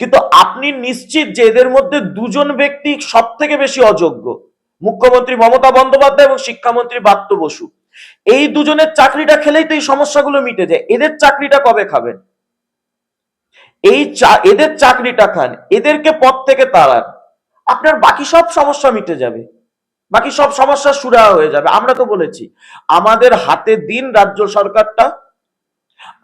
কিন্তু আপনি নিশ্চিত যে এদের মধ্যে দুজন ব্যক্তি সব থেকে বেশি অযোগ্য? মুখ্যমন্ত্রী মমতা বন্দ্যোপাধ্যায় এবং শিক্ষামন্ত্রী বাত্য বসু। এই দুজনের চাকরিটা খেলেই তো এই সমস্যাগুলো মিটে যায়। এদের চাকরিটা কবে খাবেন? এই এদের চাকরিটা খান, এদেরকে পদ থেকে তাড়ান। আপনার বাকি সব সমস্যা মিটে যাবে। বাকি সব সমস্যা সুরাহা হয়ে যাবে। আমরা তো বলেছি, আমাদের হাতে দিন রাজ্য সরকারটা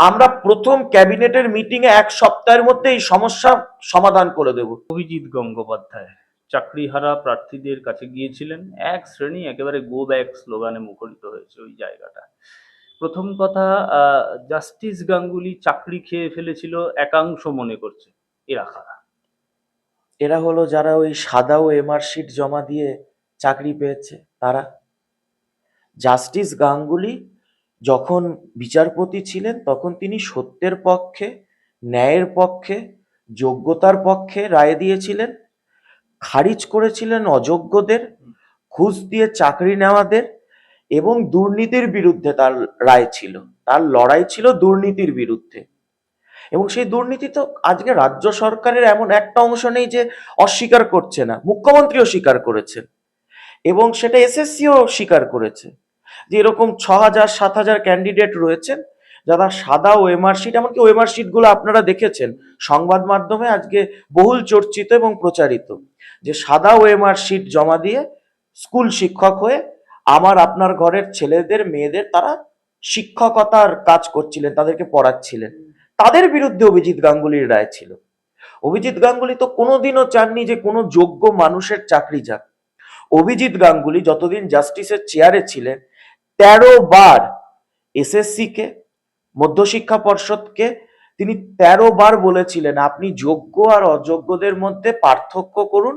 আমরা প্রথম ক্যাবিনেটের মিটিং এ এক সপ্তাহের মধ্যে এই সমস্যা সমাধান করে দেব। অভিজিৎ গঙ্গোপাধ্যায় চাকরিহারা প্রার্থীদের কাছে গিয়েছিলেন। এক শ্রেণি একেবারে গো ব্যাক স্লোগানে মুখরিত হয়েছে ওই জায়গাটা। প্রথম কথা জাস্টিস গাঙ্গুলি চাকরি খেয়ে ফেলেছিল একাংশ মনে করছে এরা কারা এরা হলো যারা ওই সাদা ও এমআর শিট জমা দিয়ে চাকরি পেয়েছে তারা। জাস্টিস গাঙ্গুলি যখন বিচারপতি ছিলেন, তখন তিনি সত্যের পক্ষে, ন্যায়ের পক্ষে, যোগ্যতার পক্ষে রায় দিয়েছিলেন, খারিজ করেছিলেন অযোগ্যদের, ঘুষ দিয়ে চাকরি নেওয়াদের এবং দুর্নীতির বিরুদ্ধে তার রায় ছিল। তার লড়াই ছিল দুর্নীতির বিরুদ্ধে। এবং সেই দুর্নীতি তো আজকে রাজ্য সরকারের এমন একটা অংশ নেই যে অস্বীকার করছে না, মুখ্যমন্ত্রীও স্বীকার করেছেন এবং সেটা এসএসসিও স্বীকার করেছে। যে এরকম ছ হাজার সাত হাজার ক্যান্ডিডেট রয়েছেন, যারা সাদা ওএমআর শিট এমনকি ওএমআর শিটগুলো আপনারা দেখেছেন, সংবাদ মাধ্যমে আজকে বহুল চর্চিত এবং প্রচারিত। যে সাদা ওএমআর শিট জমা দিয়ে স্কুল শিক্ষক হয়ে আমার, আপনার ঘরের ছেলেদের, মেয়েদের তারা শিক্ষকতার কাজ করছিলেন, তাদেরকে পড়াচ্ছিলেন। তাদের বিরুদ্ধে অভিজিৎ গাঙ্গুলির রায় ছিল। অভিজিৎ গাঙ্গুলি তো কোনোদিনও চাননি যে কোনো যোগ্য মানুষের চাকরি যাক। অভিজিৎ গাঙ্গুলি যতদিন জাস্টিসের চেয়ারে ছিলেন তেরো বার এসএসসি কে, মধ্যশিক্ষা পর্ষদকে তিনি তেরো বার বলেছিলেন, আপনি যোগ্য আর অযোগ্যদের মধ্যে পার্থক্য করুন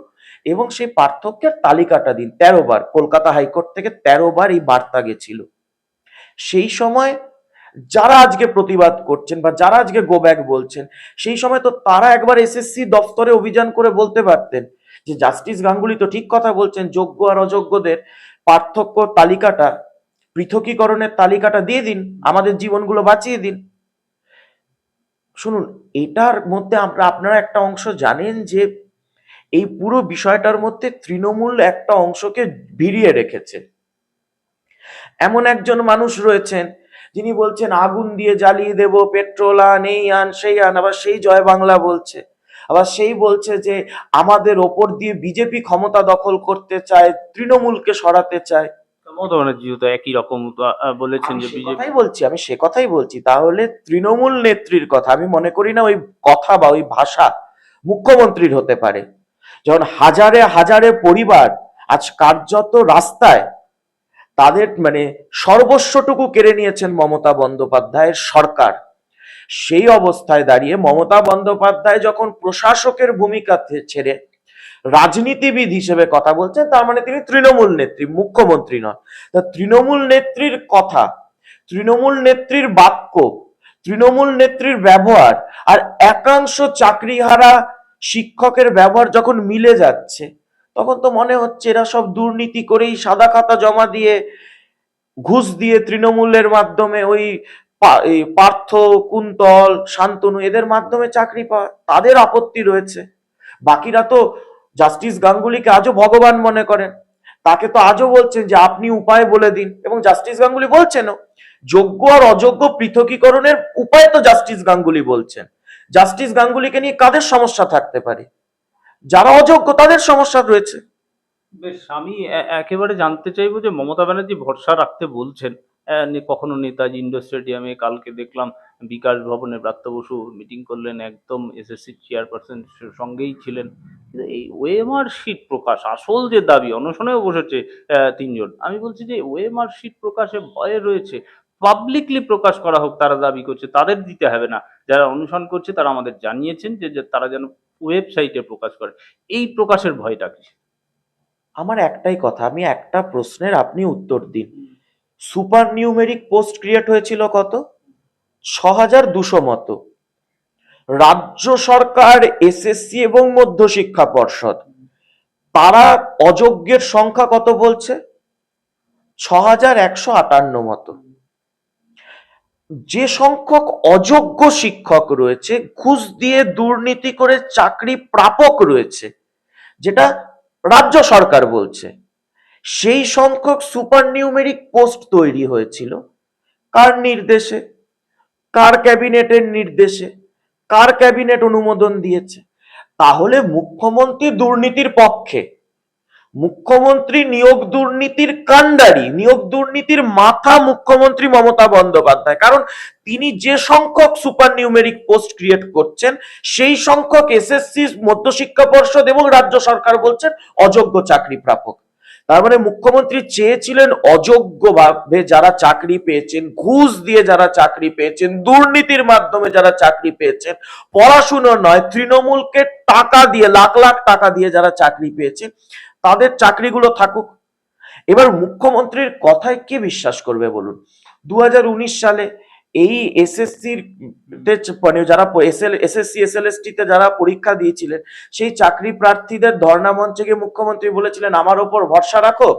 এবং সেই পার্থক্যের তালিকাটা দিন। তেরো বার, কলকাতা হাইকোর্ট থেকে তেরো বার এই বার্তা গেছিল। সেই সময় যারা আজকে প্রতিবাদ করছেন বা যারা আজকে গো ব্যাক বলছেন, সেই সময় তো তারা একবার এসএসসি দফতরে অভিযান করে বলতে পারতেন যে, জাস্টিস গাঙ্গুলি তো ঠিক কথা বলছেন, যোগ্য আর অযোগ্যদের পার্থক্য তালিকাটা পৃথকীকরণের তালিকাটা দিয়ে দিন, আমাদের জীবনগুলো বাঁচিয়ে দিন। শুনুন, এটার মধ্যে আমরা, আপনারা একটা অংশ জানেন যে এই পুরো বিষয়টার মধ্যে তৃণমূল একটা অংশকে ভিড়িয়ে রেখেছে। এমন একজন মানুষ রয়েছেন, যিনি বলছেন, আগুন দিয়ে জ্বালিয়ে দেব, পেট্রোল আন, এই আন, সেই আন। আবার সেই জয় বাংলা বলছে। আবার সেই বলছে যে, আমাদের ওপর দিয়ে বিজেপি ক্ষমতা দখল করতে চায়, তৃণমূলকে সরাতে চায়। তো একই রকম বলেছেন যে কথাই বলছি আমি সে কথাই বলছি। তাহলে তৃণমূল নেত্রীর কথা আমি মনে করি না ওই কথা বা ওই ভাষা মুখ্যমন্ত্রীর হতে পারে। যখন হাজারে হাজারে পরিবার আজ কার্যত রাস্তায় তাদের মানে সর্বস্বটুকু কেড়ে নিয়েছেন মমতা বন্দ্যোপাধ্যায়ের সরকার। সেই অবস্থায় দাঁড়িয়ে মমতা বন্দ্যোপাধ্যায় যখন প্রশাসকের ভূমিকা ছেড়ে রাজনীতিবিদ হিসেবে কথা বলছেন, তার মানে তিনি তৃণমূল নেত্রী, মুখ্যমন্ত্রী নন। তা তৃণমূল নেত্রীর কথা, তৃণমূল নেত্রীর বাক্য, তৃণমূল নেত্রীর ব্যবহার আর একাংশ চাকরিহারা শিক্ষকের ব্যবহার যখন মিলে যাচ্ছে, তখন তো মনে হচ্ছে এরা সব দুর্নীতি করেই সাদা খাতা জমা দিয়ে, ঘুষ দিয়ে তৃণমূলের মাধ্যমে ওই পার্থ, কুন্তল, শান্তনু এদের মাধ্যমে চাকরি পায় তাদের আপত্তি রয়েছে। বাকিরা তো জাস্টিস গাঙ্গুলিকে আজও ভগবান মনে করেন। তাকে তো আজও বলছেন যে আপনি উপায় বলে দিন। এবং জাস্টিস গাঙ্গুলি বলছেনও, যোগ্য আর অযোগ্য পৃথকীকরণের উপায় তো জাস্টিস গাঙ্গুলি বলছেন। জাস্টিস গাঙ্গুলিকে নিয়ে কাদের সমস্যা থাকতে পারে? যারা অযোগ্য তাদের সমস্যা রয়েছে। বেশ, আমি একেবারে জানতে চাইব যে মমতা ব্যানার্জি ভরসা রাখতে বলছেন। কখনো নেতাজি ইন্ডোর স্টেডিয়ামে কালকে দেখলাম বিকাশ ভবনে ব্রাত্য বসু মিটিং করলেন, একদম এসএসসি চেয়ারপারসন সঙ্গেই ছিলেন। এই ওএমআর শিট প্রকাশ, আসল যে দাবি, অনশনেও বসেছে তিনজন। আমি বলছি যে ওএমআর শিট প্রকাশে ভয়ে রয়েছে পাবলিকলি প্রকাশ করা হোক, তারা দাবি করছে, তাদের দিতে হবে না। যারা অনুসরণ করছে, তারা আমাদের জানিয়েছেন যে তারা যেন ওয়েবসাইটে প্রকাশ করে। এই প্রকাশের ভয়টা কি আমার একটাই কথা, আমি একটা প্রশ্নের আপনি উত্তর দিন। সুপার নিউমেরিক পোস্ট ক্রিয়েট হয়েছিল কত? ছ হাজার দুশো মতো। রাজ্য সরকার, এসএসসি এবং মধ্যশিক্ষা পর্ষদ, তারা অযোগ্যের সংখ্যা কত বলছে? ছ হাজার একশো আটান্ন মতো। যে সংখ্যক অযোগ্য শিক্ষক রয়েছে, ঘুষ দিয়ে দুর্নীতি করে চাকরি প্রাপক রয়েছে, যেটা রাজ্য সরকার বলছে। সেই সংখ্যক সুপার নিউমেরিক পোস্ট তৈরি হয়েছিল। কার নির্দেশে? কার ক্যাবিনেটের নির্দেশে? কার ক্যাবিনেট অনুমোদন দিয়েছে? তাহলে মুখ্যমন্ত্রী দুর্নীতির পক্ষে। মুখ্যমন্ত্রী নিয়োগ দুর্নীতির কাণ্ডারি, নিয়োগ দুর্নীতির মাথা মুখ্যমন্ত্রী মমতা বন্দ্যোপাধ্যায়। কারণ তিনি যে সংখ্যক সুপার নিউমেরিক পোস্ট ক্রিয়েট করছেন, সেই সংখ্যক এসএসসি মধ্যশিক্ষা পর্ষদ এবং রাজ্য সরকার বলছেন অযোগ্য চাকরি প্রাপক তার মানে মুখ্যমন্ত্রী চেয়েছিলেন অযোগ্যভাবে যারা চাকরি পেয়েছেন, ঘুষ দিয়ে যারা চাকরি পেয়েছেন, দুর্নীতির মাধ্যমে যারা চাকরি পেয়েছেন, পড়াশুনো নয়, তৃণমূলকে টাকা দিয়ে, লাখ লাখ টাকা দিয়ে যারা চাকরি পেয়েছেন, তাদের চাকরিগুলো থাকুক। এবার মুখ্যমন্ত্রীর কথায় কে বিশ্বাস করবে বলুন? দু হাজার উনিশ সালে এই এসএসসির মানে যারা এসএল এসএসসি এসএলএসটি তে যারা পরীক্ষা দিয়েছিলেন, সেই চাকরি প্রার্থীদের ধর্ণা মঞ্চে গিয়ে মুখ্যমন্ত্রী বলেছিলেন, আমার ওপর ভরসা রাখো।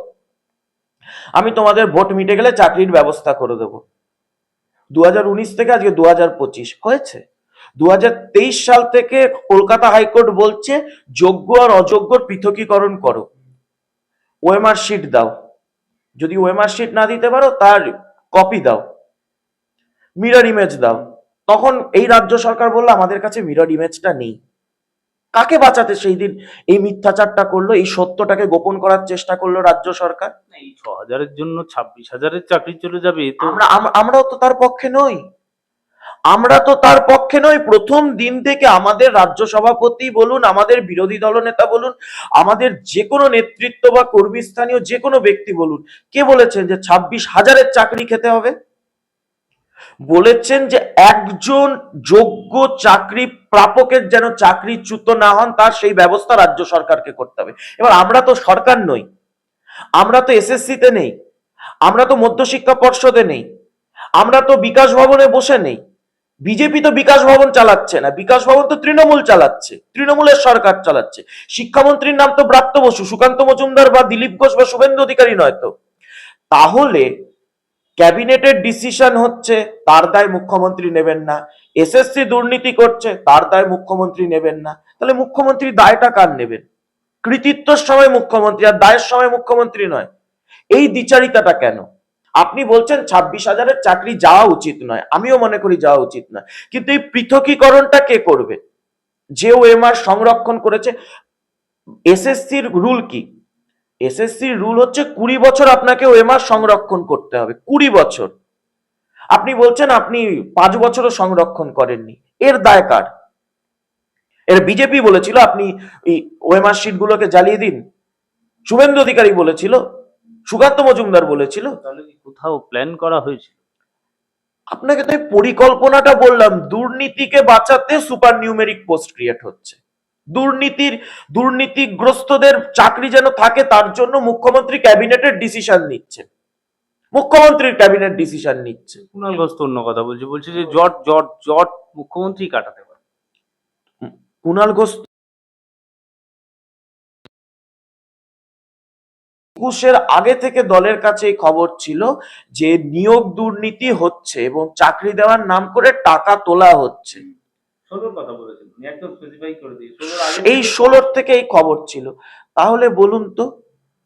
আমি তোমাদের ভোট মিটে গেলে চাকরির ব্যবস্থা করে দেব। দু হাজার উনিশ থেকে আজকে দু হাজার পঁচিশ হয়েছে। দু হাজার তেইশ সাল থেকে কলকাতা হাইকোর্ট বলছে, যোগ্য আর অযোগ্যর পৃথকীকরণ করো। ওয়েমার শিট দাও। যদি ওয়েমার শিট না দিতে পারো, তার কপি দাও। মিরর ইমেজ দাও। তখন এই রাজ্য সরকার বলল আমাদের কাছে মিরর ইমেজটা নেই। কাকে বাঁচাতে সেই দিন এই মিথ্যাচারটা করল এই সত্যটাকে গোপন করার চেষ্টা করল রাজ্য সরকার? এই ছ হাজারের জন্য ছাব্বিশ হাজারের চাকরি চলে যাবে তো আমরা আমরাও তো তার পক্ষে নই। আমরা তো তার পক্ষে নই। প্রথম দিন থেকে আমাদের রাজ্য সভাপতি বলুন আমাদের বিরোধী দলনেতা বলুন আমাদের যে কোনো নেতৃত্ব বা কর্মী স্থানীয় যে কোনো ব্যক্তি বলুন কে বলেছেন যে ছাব্বিশ হাজারের চাকরি খেতে হবে? বলেছেন যে একজন যোগ্য চাকরি প্রাপকের যেন চাকরিচ্যুত না হন, তার সেই ব্যবস্থা রাজ্য সরকারকে করতে হবে। এবার আমরা তো সরকার নই, আমরা তো এসএসসি তে নেই, আমরা তো মধ্যশিক্ষা পর্ষদে নেই, আমরা তো বিকাশ ভবনে বসে নেই। বিজেপি তো বিকাশ ভবন চালাচ্ছে না, বিকাশ ভবন তো তৃণমূল চালাচ্ছে, তৃণমূলের সরকার চালাচ্ছে। শিক্ষামন্ত্রীর নাম তো ব্রাত্য বসু, সুকান্ত মজুমদার বা দিলীপ ঘোষ বা শুভেন্দু অধিকারী নয় তো। তাহলে ক্যাবিনেটের ডিসিশন হচ্ছে, তার দায় মুখ্যমন্ত্রী নেবেন না। এসএসসি দুর্নীতি করছে, তার দায় মুখ্যমন্ত্রী নেবেন না। তাহলে মুখ্যমন্ত্রী দায়টা কার নেবেন? কৃতিত্বর সময় মুখ্যমন্ত্রী আর দায়ের সময় মুখ্যমন্ত্রী নয়। এই দ্বিচারিতাটা কেন? আপনি বলছেন ছাব্বিশ হাজারের চাকরি যাওয়া উচিত নয়, আমিও মনে করি যাওয়া উচিত নয়। কিন্তু এই পৃথকীকরণটা কে করবে? যে ও ওএমআর সংরক্ষণ করেছে, এসএসসির রুল কি? এসএসসির রুল হচ্ছে কুড়ি বছর আপনাকে ওএমআর সংরক্ষণ করতে হবে কুড়ি বছর। আপনি বলছেন আপনি পাঁচ বছরও সংরক্ষণ করেননি এর দায় কার? এর বিজেপি বলেছিল আপনি ওএমআর শিটগুলোকে জ্বালিয়ে দিন। শুভেন্দু অধিকারী বলেছিল সুকান্ত মজুমদার বলেছিল। তাহলে কি কোথাও প্ল্যান করা হয়েছে আপনাকে তো এই পরিকল্পনাটা বললাম দুর্নীতিকে বাঁচাতে সুপার নিউমেরিক পোস্ট ক্রিয়েট হচ্ছে। দুর্নীতির দুর্নীতিগ্রস্তদের চাকরি যেন থাকে তার জন্য মুখ্যমন্ত্রী ক্যাবিনেটের ডিসিশন নিচ্ছে মুখ্যমন্ত্রীর ক্যাবিনেট ডিসিশন নিচ্ছে। কুণাল ঘোষ তো অন্য কথা বলছে বলছে যে জট জট জট মুখ্যমন্ত্রী কাটাতে পারে। কুণাল ঘোষ একুশের আগে থেকে দলের কাছে এই খবর ছিল যে নিয়োগ দুর্নীতি হচ্ছে এবং চাকরি দেওয়ার নাম করে টাকা তোলা হচ্ছে। এই ষোলোর থেকে এই খবর ছিল। তাহলে বলুন তো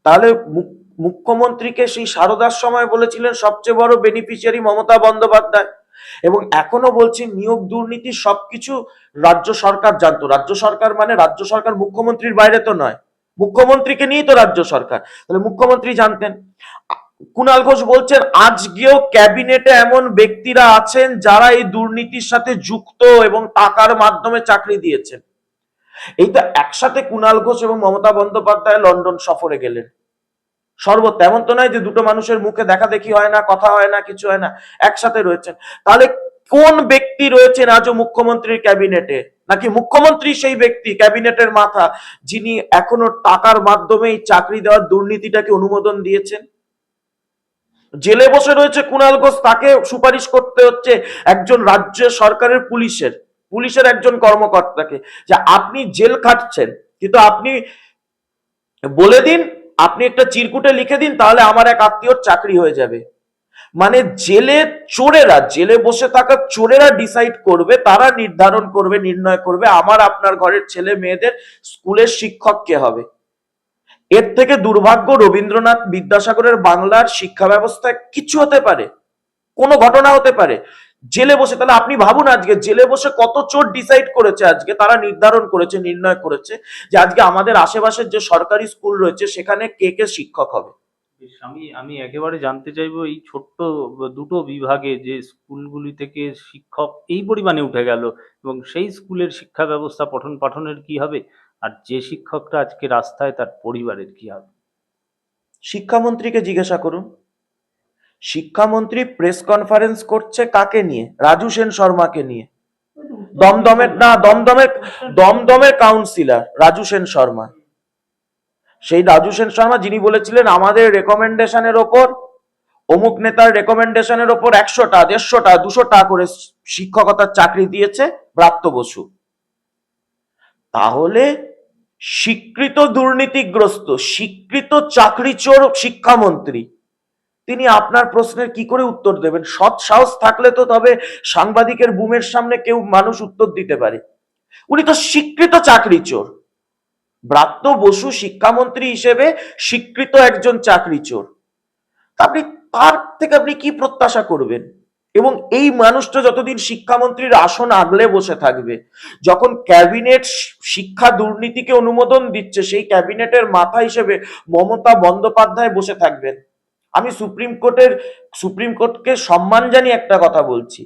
তাহলে মুখ্যমন্ত্রীকে সেই সারদার সময় বলেছিলেন সবচেয়ে বড় বেনিফিশিয়ারি মমতা বন্দ্যোপাধ্যায়। এবং এখনও বলছি নিয়োগ দুর্নীতি সবকিছু রাজ্য সরকার জানতো। রাজ্য সরকার মানে রাজ্য সরকার মুখ্যমন্ত্রীর বাইরে তো নয়। মুখ্যমন্ত্রীকে নিয়েই তো রাজ্য সরকার। তাহলে মুখ্যমন্ত্রী জানতেন। কুণাল ঘোষ বলছেন, আজকেও ক্যাবিনেটে এমন ব্যক্তিরা আছেন যারা এই দুর্নীতির সাথে যুক্ত এবং টাকার মাধ্যমে চাকরি দিয়েছেন। এই তো একসাথে কুণাল ঘোষ এবং মমতা বন্দ্যোপাধ্যায় লন্ডন সফরে গেলেন। সর্বত এমন তো নয় যে দুটো মানুষের মুখে দেখা দেখি হয় না, কথা হয় না, কিছু হয় না, একসাথে রয়েছেন। তাহলে কোন ব্যক্তি রয়েছেন আজও মুখ্যমন্ত্রীর ক্যাবিনেটে? নাকি মুখ্যমন্ত্রী সেই ব্যক্তি, ক্যাবিনেটের মাথা, যিনি এখনও টাকার মাধ্যমে এই চাকরি দেওয়ার দুর্নীতিটাকে অনুমোদন দিয়েছেন? জেলে বসে রয়েছে কুণাল ঘোষ, তাকে সুপারিশ করতে হচ্ছে একজন রাজ্য সরকারের পুলিশের পুলিশের একজন কর্মকর্তাকে, যে আপনি জেল খাটছেন, কিন্তু আপনি বলে দিন, আপনি একটা চিরকুটে লিখে দিন, তাহলে আমার এক আত্মীয়র চাকরি হয়ে যাবে। মানে জেলে চোরেরা, জেলে বসে থাকা চোরেরা ডিসাইড করবে, তারা নির্ধারণ করবে, নির্ণয় করবে, আমার আপনার ঘরের ছেলে মেয়েদের স্কুলের শিক্ষক কে হবে। এর থেকে দুর্ভাগ্য রবীন্দ্রনাথ বিদ্যাসাগরের বাংলার শিক্ষা ব্যবস্থায় কিছু হতে পারে, কোনো ঘটনা হতে পারে। জেলে বসে, তাহলে আপনি ভাবুন আজকে, জেলে বসে কত চোর ডিসাইড করেছে আজকে, তারা নির্ধারণ করেছে, নির্ণয় করেছে যে আজকে আমাদের আশেপাশের যে সরকারি স্কুল রয়েছে, সেখানে কে কে শিক্ষক হবে। আমি আমি একেবারে জানতে চাইব এই ছোট্ট দুটো বিভাগে যে স্কুলগুলি থেকে শিক্ষক এই পরিমাণে উঠে গেল এবং সেই স্কুলের শিক্ষা ব্যবস্থা পঠন পাঠনের কি হবে? আর যে শিক্ষকটা আজকে রাস্তায় তার পরিবারের কি হবে? শিক্ষামন্ত্রীকে জিজ্ঞাসা করুন। শিক্ষামন্ত্রী প্রেস কনফারেন্স করছে কাকে নিয়ে? রাজু সেন শর্মাকে নিয়ে। দমদমের, না, দমদমের দমদমের কাউন্সিলর রাজু সেন শর্মা। সেই রাজু সেন শর্মা যিনি বলেছিলেন, আমাদের রেকমেন্ডেশনের ওপর, অমুক নেতার রেকমেন্ডেশনের ওপর একশোটা, দেড়শোটা, দুশোটা করে শিক্ষকতার চাকরি দিয়েছে প্রাপ্ত বসু। তাহলে স্বীকৃত দুর্নীতিগ্রস্ত, স্বীকৃত চাকরিচোর শিক্ষামন্ত্রী, তিনি আপনার প্রশ্নের কি করে উত্তর দেবেন? সৎ সাহস থাকলে তো তবে সাংবাদিকের বুমের সামনে কেউ মানুষ উত্তর দিতে পারে। উনি তো স্বীকৃত চাকরিচোর। ব্রাত্য বসু শিক্ষামন্ত্রী হিসেবে স্বীকৃত একজন চাকরিচোর। তা আপনি তার থেকে আপনি কি প্রত্যাশা করবেন? এবং এই মানুষটা যতদিন শিক্ষামন্ত্রীর আসন আগলে বসে থাকবে, যখন ক্যাবিনেট শিক্ষা দুর্নীতিকে অনুমোদন দিচ্ছে, সেই ক্যাবিনেটের মাথা হিসেবে মমতা বন্দ্যোপাধ্যায় বসে থাকবেন। আমি সুপ্রিম কোর্টের, সুপ্রিম কোর্টকে সম্মান জানিয়ে একটা কথা বলছি।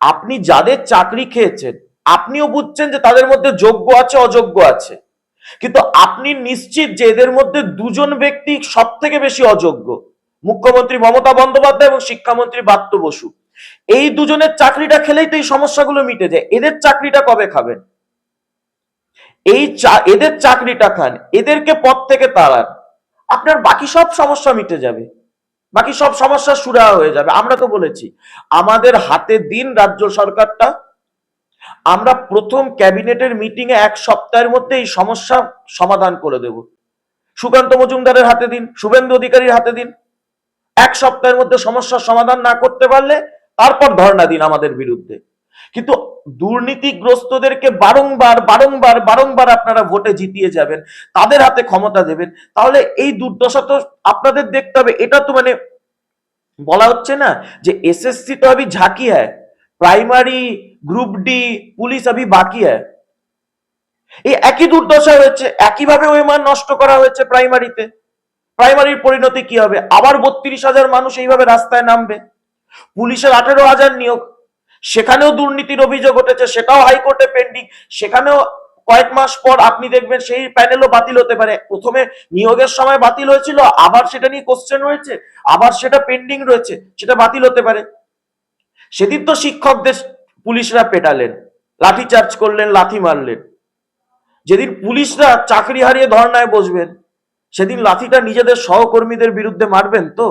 আপনি যাদের চাকরি খেয়েছেন, আপনিও বুঝছেন যে তাদের মধ্যে যোগ্য আছে, অযোগ্য আছে। কিন্তু আপনি নিশ্চিত যে এদের মধ্যে দুজন ব্যক্তি সব থেকে বেশি অযোগ্য? মুখ্যমন্ত্রী মমতা বন্দ্যোপাধ্যায় এবং শিক্ষামন্ত্রী বাত্য বসু। এই দুজনের চাকরিটা খেলেই তো এই সমস্যাগুলো মিটে যায়। এদের চাকরিটা কবে খাবেন? এই এদের চাকরিটা খান। এদেরকে পথ থেকে তাড়ান। আপনার বাকি সব সমস্যা মিটে যাবে। বাকি সব সমস্যা সুরাহা হয়ে যাবে। আমরা তো বলেছি, আমাদের হাতে দিন রাজ্য সরকারটা। আমরা প্রথম ক্যাবিনেটের মিটিং এ এক সপ্তাহের মধ্যে এই সমস্যা সমাধান করে দেব। সুকান্ত মজুমদারের হাতে দিন, শুভেন্দু অধিকারীর হাতে দিন। এক সপ্তাহের মধ্যে সমস্যার সমাধান না করতে পারলে তারপর ধর্ণা দিন আমাদের বিরুদ্ধে। কিন্তু দুর্নীতিগ্রস্তদেরকে বারংবার বারংবার বারংবার আপনারা ভোটে জিতিয়ে যাবেন, তাদের হাতে ক্ষমতা দেবেন, তাহলে এই দুর্দশা তো আপনাদের দেখতে হবে। এটা তো মানে বলা হচ্ছে না যে এসএসসি তো আমি ঝাঁকি হ্যাঁ প্রাইমারি গ্রুপ ডি পুলিশ আমি বাকি হ্যাঁ এই একই দুর্দশা হয়েছে, একইভাবে ওই মান নষ্ট করা হয়েছে প্রাইমারিতে। প্রাইমারির পরিণতি কি হবে? আবার বত্রিশ হাজার মানুষ এইভাবে রাস্তায় নামবে। পুলিশের আঠেরো হাজার নিয়োগ। সেখানেও দুর্নীতির অভিযোগ উঠেছে, সেটাও হাইকোর্টে পেন্ডিং সেখানেও কয়েক মাস পর আপনি দেখবেন সেই প্যানেলও বাতিল হতে পারে। প্রথমে নিয়োগের সময় বাতিল হয়েছিল, আবার সেটা নিয়ে কোশ্চেন রয়েছে, আবার সেটা পেন্ডিং রয়েছে, সেটা বাতিল হতে পারে। সেদিন তো শিক্ষকদের পুলিশরা পেটালেন, লাঠি চার্জ করলেন, লাথি মারলেন। যেদিন পুলিশরা চাকরি হারিয়ে ধর্নায় বসবেন, সেদিন লাঠিটা নিজেদের সহকর্মীদের বিরুদ্ধে মারবেন তো?